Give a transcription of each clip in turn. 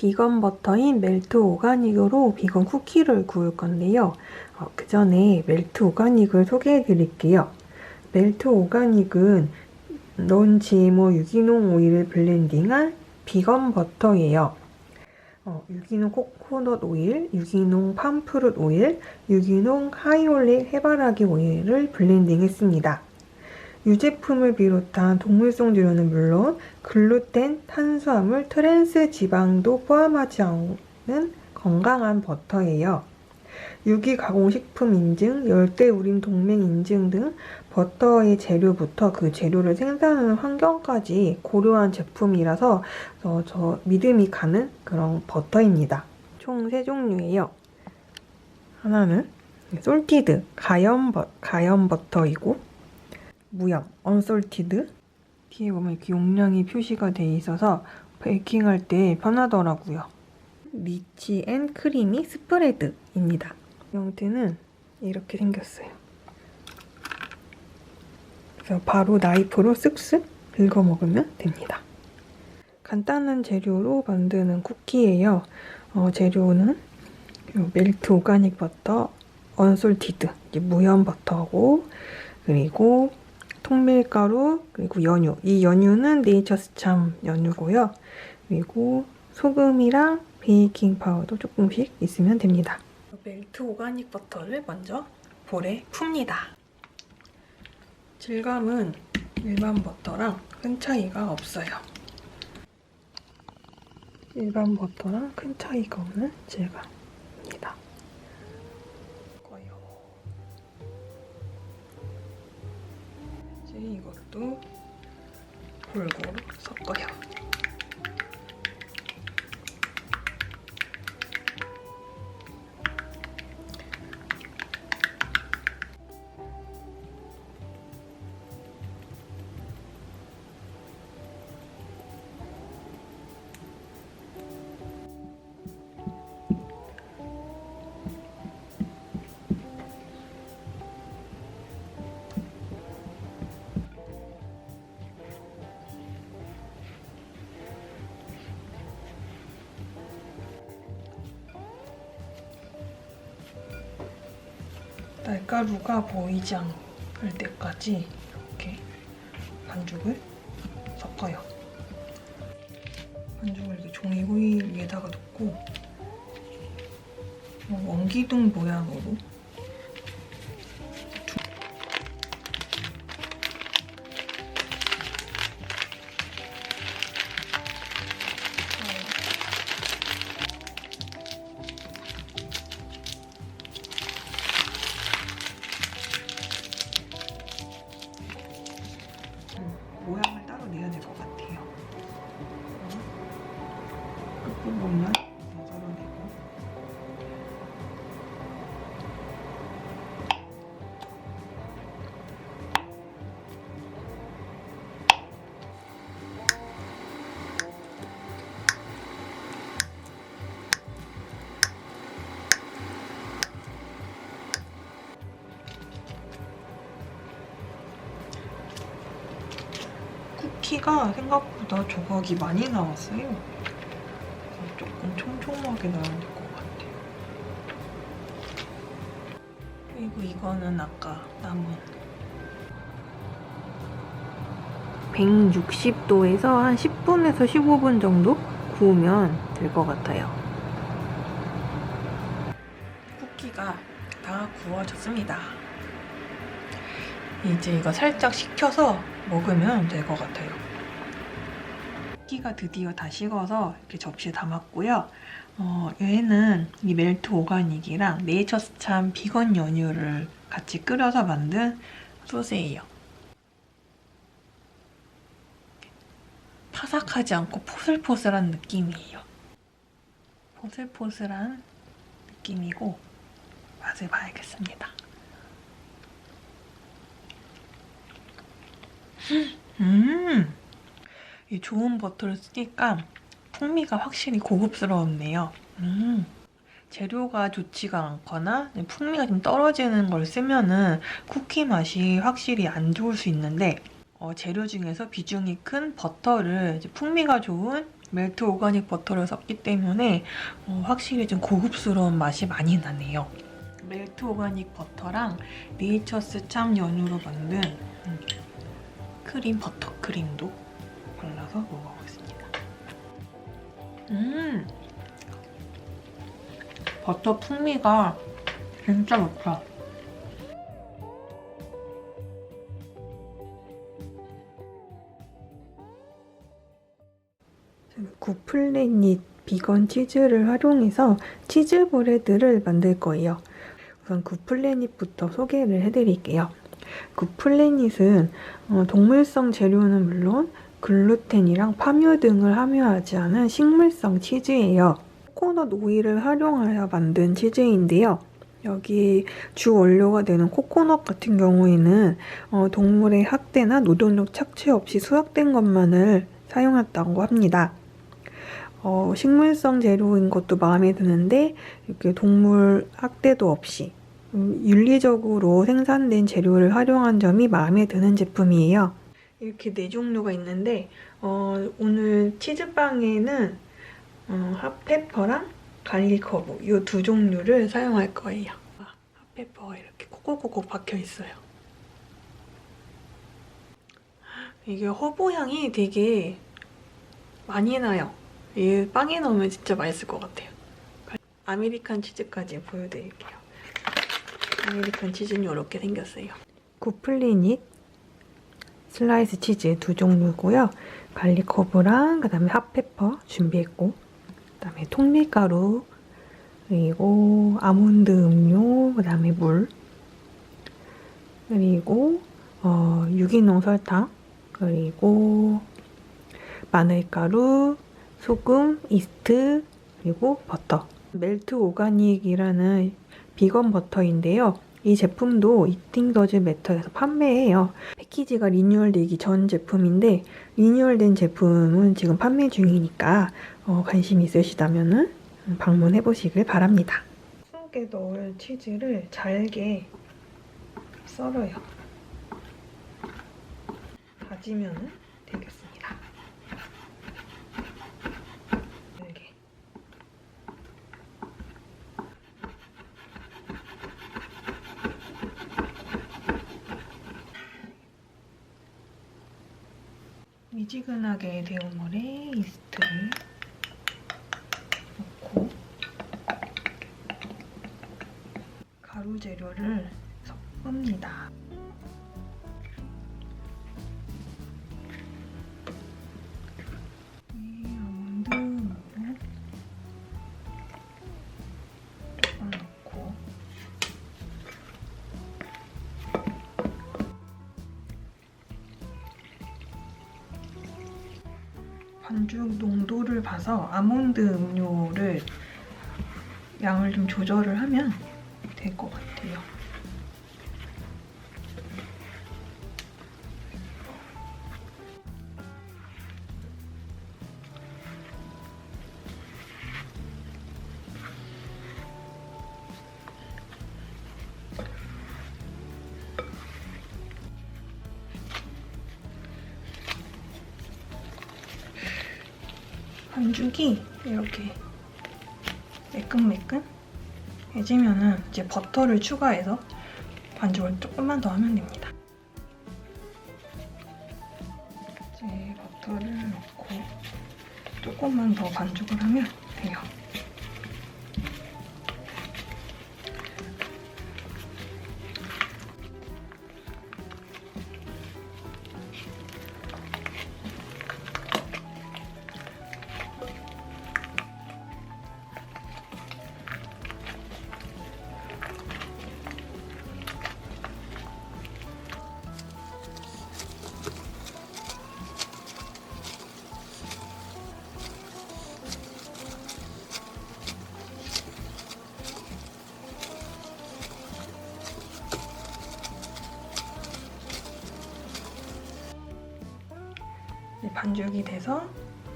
비건 버터인 멜트 오가닉으로 비건 쿠키를 구울 건데요. 어, 그 전에 멜트 오가닉을 소개해 드릴게요. 멜트 오가닉은 넌 GMO 유기농 오일을 블렌딩한 비건 버터예요. 어, 유기농 코코넛 오일, 유기농 팜프룻 오일, 유기농 하이올릭 해바라기 오일을 블렌딩했습니다. 유제품을 비롯한 동물성 재료는 물론 글루텐, 탄수화물, 트랜스 지방도 포함하지 않는 건강한 버터예요. 유기 가공식품 인증, 열대 우림 동맹 인증 등 버터의 재료부터 그 재료를 생산하는 환경까지 고려한 제품이라서 어, 저 믿음이 가는 그런 버터입니다. 총 세 종류예요. 하나는 솔티드 가염 버, 가염 버터이고 무염 언솔티드 뒤에 보면 이렇게 용량이 표시가 돼 있어서 베이킹할 때 편하더라고요. 리치 앤 크리미 스프레드입니다. 형태는 이렇게 생겼어요. 그래서 바로 나이프로 쓱쓱 긁어 먹으면 됩니다. 간단한 재료로 만드는 쿠키예요. 어, 재료는 요 멜트 오가닉 버터, 언솔티드, 무염 버터고 그리고 통밀가루 그리고 연유. 이 연유는 네이처스참 연유고요. 그리고 소금이랑 베이킹 파우더 조금씩 있으면 됩니다. 멜트 오가닉 버터를 먼저 볼에 풉니다. 질감은 일반 버터랑 큰 차이가 없어요. 일반 버터랑 큰 차이가 없는 질감입니다. 이것도 골고루 섞어요. 날가루가 보이지 않을 때까지 이렇게 반죽을 섞어요. 반죽을 이렇게 종이 호일 위에다가 놓고 어, 원기둥 모양으로 키가 생각보다 조각이 많이 나왔어요. 조금 촘촘하게 나와야 될 것 같아요. 그리고 이거는 아까 남은 160도에서 한 10분에서 15분 정도 구우면 될 것 같아요. 쿠키가 다 구워졌습니다. 이제 이거 살짝 식혀서 먹으면 될 것 같아요. 쿠키가 드디어 다 식어서 이렇게 접시에 담았고요. 어, 얘는 이 멜트 오가닉이랑 네이처스참 비건 연유를 같이 끓여서 만든 소스예요. 파삭하지 않고 포슬포슬한 느낌이에요. 포슬포슬한 느낌이고 맛을 봐야겠습니다. 음, 이 좋은 버터를 쓰니까 풍미가 확실히 고급스러웠네요. 음, 재료가 좋지가 않거나 풍미가 좀 떨어지는 걸 쓰면은 쿠키 맛이 확실히 안 좋을 수 있는데 어, 재료 중에서 비중이 큰 버터를 풍미가 좋은 멜트 오가닉 버터를 썼기 때문에 어, 확실히 좀 고급스러운 맛이 많이 나네요. 멜트 오가닉 버터랑 네이처스 참 연유로 만든 음, 크림 버터 크림도 발라서 먹어보겠습니다. 음, 버터 풍미가 진짜 좋다. 구플레닛 비건 치즈를 활용해서 치즈 브레드를 만들 거예요. 우선 구플레닛부터 소개를 해드릴게요. 구플레닛은 어, 동물성 재료는 물론 글루텐이랑 파묘 등을 함유하지 않은 식물성 치즈예요. 코코넛 오일을 활용하여 만든 치즈인데요. 여기 주 원료가 되는 코코넛 같은 경우에는 어, 동물의 학대나 노동력 착취 없이 수확된 것만을 사용했다고 합니다. 어, 식물성 재료인 것도 마음에 드는데 이렇게 동물 학대도 없이 음, 윤리적으로 생산된 재료를 활용한 점이 마음에 드는 제품이에요. 이렇게 네 종류가 있는데 어, 오늘 치즈빵에는 어, 핫페퍼랑 갈릭 허브 이 두 종류를 사용할 거예요. 아, 핫페퍼가 이렇게 코코코코 박혀 있어요. 이게 허브 향이 되게 많이 나요. 이 빵에 넣으면 진짜 맛있을 것 같아요. 아메리칸 치즈까지 보여드릴게요. 아메리칸 치즈는 이렇게 생겼어요. 구플리닛 슬라이스 치즈 두 종류고요. 갈릭 허브랑 그다음에 핫페퍼 준비했고 그다음에 통밀가루 그리고 아몬드 음료 그다음에 물 그리고 어, 유기농 설탕 그리고 마늘가루 소금, 이스트, 그리고 버터. 멜트 오가닉이라는 비건 버터인데요. 이 제품도 이팅 더즈 매터에서 판매해요. 패키지가 리뉴얼되기 전 제품인데 리뉴얼된 제품은 지금 판매 중이니까 어, 관심 있으시다면 방문해 보시길 바랍니다. 속에 넣을 치즈를 잘게 썰어요. 다지면 되겠습니다. 이렇게. 데운 물에 이스트를 넣고 가루 재료를 반죽 농도를 봐서 아몬드 음료를 양을 좀 조절을 하면 반죽이 이렇게 매끈매끈해지면은 이제 버터를 추가해서 반죽을 조금만 더 하면 됩니다. 이제 버터를 넣고 조금만 더 반죽을 하면 반죽이 돼서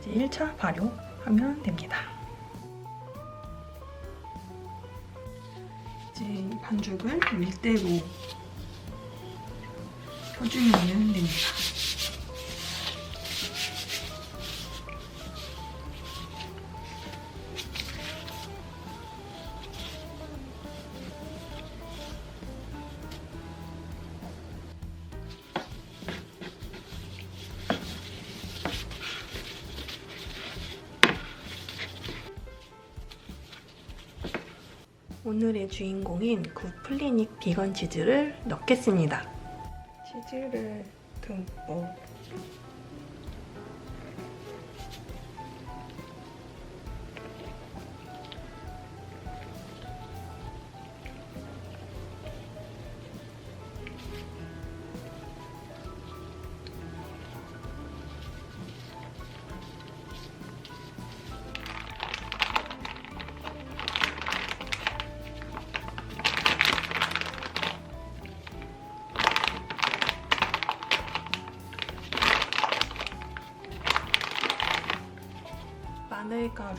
이제 1차 발효하면 됩니다. 이제 이 반죽을 밀대로 오늘의 주인공인 굿플리닉 비건 치즈를 넣겠습니다. 치즈를 듬뿍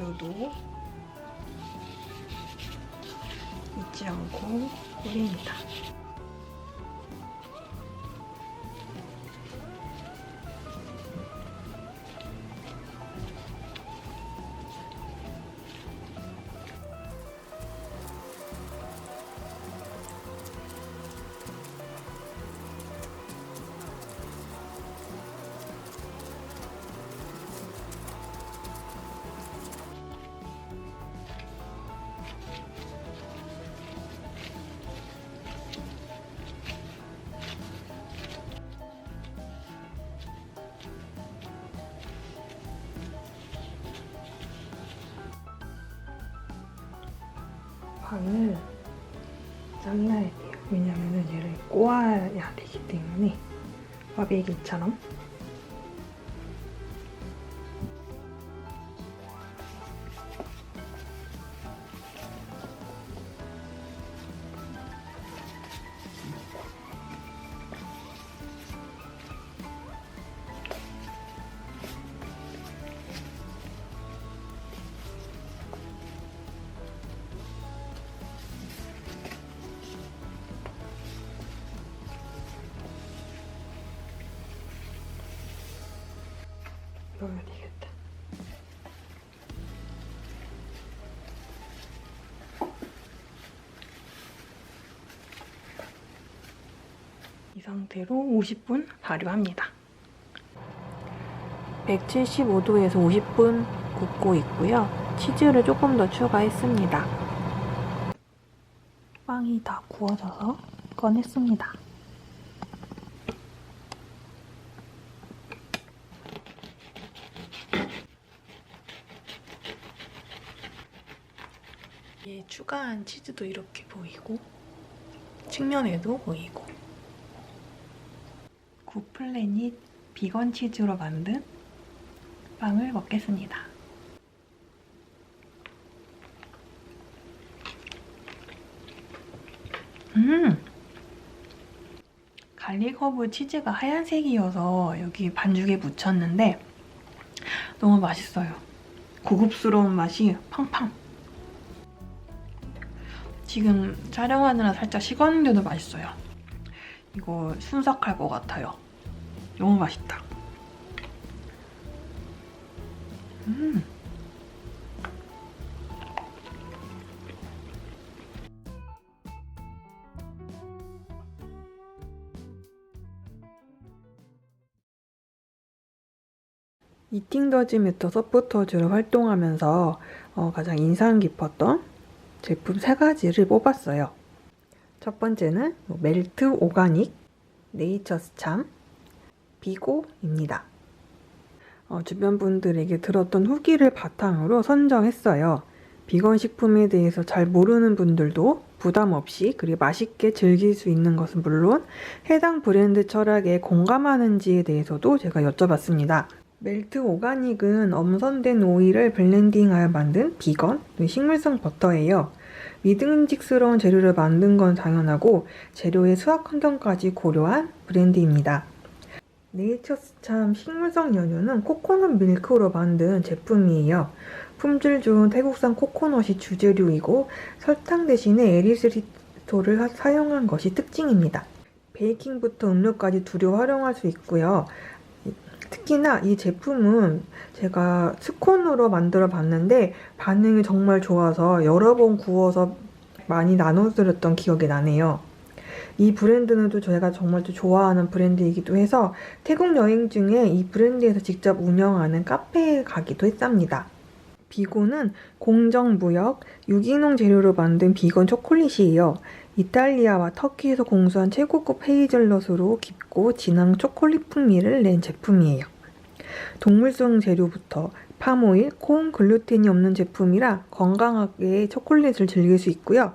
마늘가루도 잊지 않고 뿌립니다. 방을 잘라야 돼요. 왜냐면은 얘를 꼬아야 되기 때문에 꽈배기처럼 넣어야 되겠다. 이 상태로 50분 발효합니다. 175도에서 50분 굽고 있고요. 치즈를 조금 더 추가했습니다. 빵이 다 구워져서 꺼냈습니다. 얘 추가한 치즈도 이렇게 보이고 측면에도 보이고 구플래닛 비건 치즈로 만든 빵을 먹겠습니다. 음! 갈릭 허브 치즈가 하얀색이어서 여기 반죽에 묻혔는데 너무 맛있어요. 고급스러운 맛이 팡팡 지금 촬영하느라 살짝 식었는데도 맛있어요. 이거 순삭할 것 같아요. 너무 맛있다. 음. 이팅더즈 메터 서포터즈로 활동하면서 어, 가장 인상 깊었던 제품 세 가지를 뽑았어요. 첫 번째는 뭐 멜트 오가닉, 네이처스참, 비고입니다. 어, 주변 분들에게 들었던 후기를 바탕으로 선정했어요. 비건 식품에 대해서 잘 모르는 분들도 부담 없이 그리고 맛있게 즐길 수 있는 것은 물론 해당 브랜드 철학에 공감하는지에 대해서도 제가 여쭤봤습니다. 멜트 오가닉은 엄선된 오일을 블렌딩하여 만든 비건, 식물성 버터예요. 믿음직스러운 재료를 만든 건 당연하고 재료의 수확 환경까지 고려한 브랜드입니다. 네이처스참 식물성 연유는 코코넛 밀크로 만든 제품이에요. 품질 좋은 태국산 코코넛이 주재료이고 설탕 대신에 에리스리토를 사용한 것이 특징입니다. 베이킹부터 음료까지 두루 활용할 수 있고요. 특히나 이 제품은 제가 스콘으로 만들어 봤는데 반응이 정말 좋아서 여러 번 구워서 많이 나눠드렸던 기억이 나네요. 이 브랜드는 또 제가 정말 또 좋아하는 브랜드이기도 해서 태국 여행 중에 이 브랜드에서 직접 운영하는 카페에 가기도 했답니다. 비고는 공정무역, 유기농 재료로 만든 비건 초콜릿이에요. 이탈리아와 터키에서 공수한 최고급 헤이즐넛으로 깊고 진한 초콜릿 풍미를 낸 제품이에요. 동물성 재료부터 파모일, 콩, 글루텐이 없는 제품이라 건강하게 초콜릿을 즐길 수 있고요.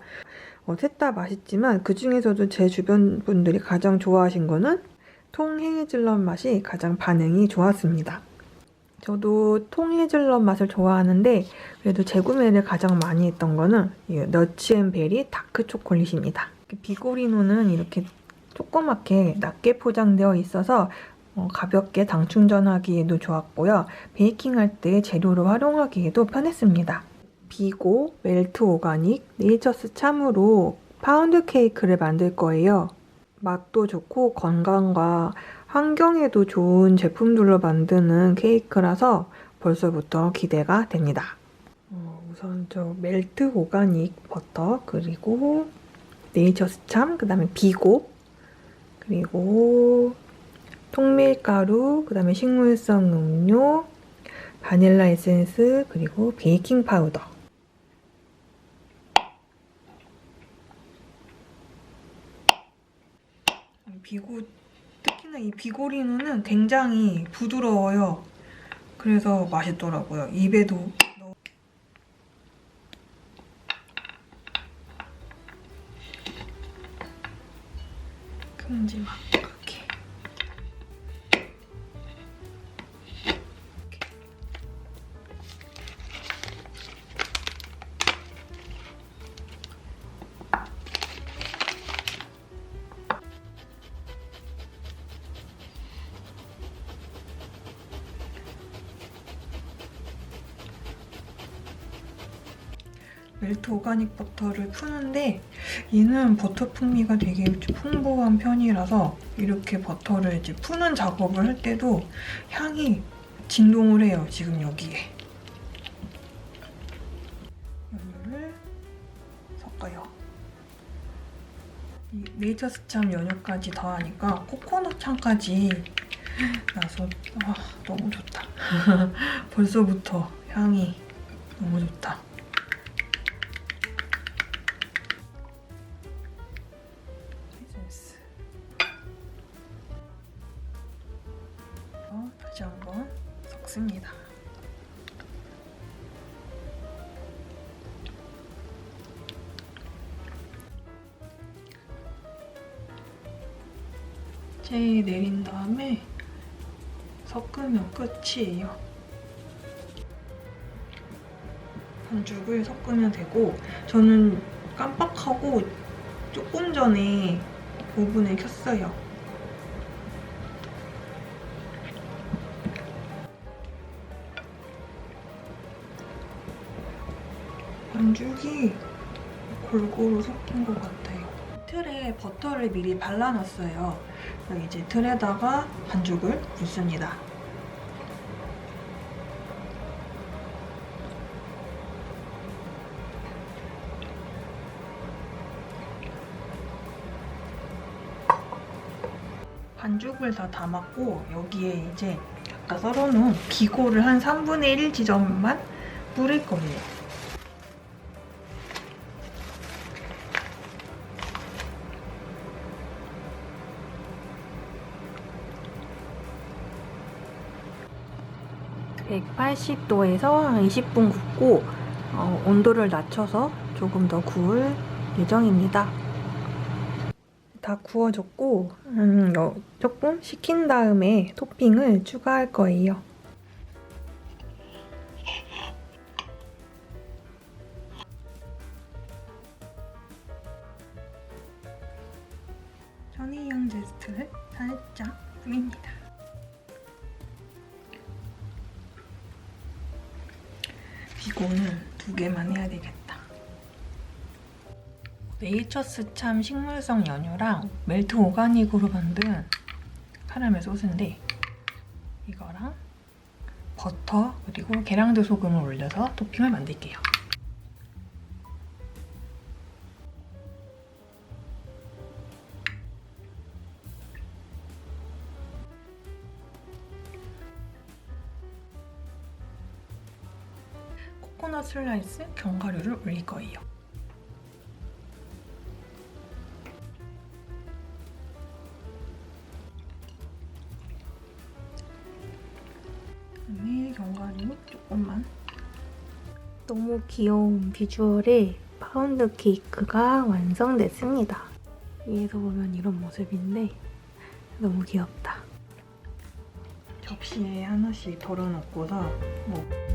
어, 셋다 맛있지만 그 중에서도 제 주변 분들이 가장 좋아하신 거는 통 헤이즐넛 맛이 가장 반응이 좋았습니다. 저도 통 헤이즐넛 맛을 좋아하는데 그래도 재구매를 가장 많이 했던 거는 이 너츠앤베리 다크 초콜릿입니다. 비고리노는 이렇게 조그맣게 낮게 포장되어 있어서 어, 가볍게 당 충전하기에도 좋았고요. 베이킹할 때 재료로 활용하기에도 편했습니다. 비고, 멜트 오가닉, 네이처스 참으로 파운드 케이크를 만들 거예요. 맛도 좋고 건강과 환경에도 좋은 제품들로 만드는 케이크라서 벌써부터 기대가 됩니다. 어, 우선 저 멜트 오가닉 버터 그리고 네이처 스 참, 그 다음에 비고 그리고 통밀가루, 그 다음에 식물성 음료, 바닐라 에센스, 그리고 베이킹 파우더. 비고, 이 비고리누는 굉장히 부드러워요. 그래서 맛있더라고요. 입에도 넣- 큼지막 멜트 오가닉 버터를 푸는데 얘는 버터 풍미가 되게 풍부한 편이라서 이렇게 버터를 이제 푸는 작업을 할 때도 향이 진동을 해요 지금 여기에. 연유를 섞어요. 이 네이처스참 연유까지 더하니까 코코넛 향까지 나서 와 너무 좋다. 벌써부터 향이 너무 좋다 섞습니다. 제이 내린 다음에 섞으면 끝이에요. 반죽을 섞으면 되고 저는 깜빡하고 조금 전에 오븐을 켰어요. 반죽이 골고루 섞인 것 같아요. 틀에 버터를 미리 발라놨어요. 이제 틀에다가 반죽을 붓습니다. 반죽을 다 담았고 여기에 이제 아까 썰어놓은 비고를 한 3분의 1 지점만 뿌릴 거예요. (180도에서) 한 20분 굽고 어, 온도를 낮춰서 조금 더 구울 예정입니다. 다 구워졌고 음, 어, 조금 식힌 다음에 토핑을 추가할 거예요. 전이형 제스트를 살짝 뿌립니다. 이거는 두 개만 해야 되겠다. 네이처스 참 식물성 연유랑 멜트 오가닉으로 만든 카라멜 소스인데 이거랑 버터 그리고 계량도 소금을 올려서 토핑을 만들게요. 코코넛 슬라이스 견과류를 올릴 거예요. 그다음에 견과류 조금만. 너무 귀여운 비주얼의 파운드 케이크가 완성됐습니다. 위에서 보면 이런 모습인데 너무 귀엽다. 접시에 하나씩 덜어놓고서 뭐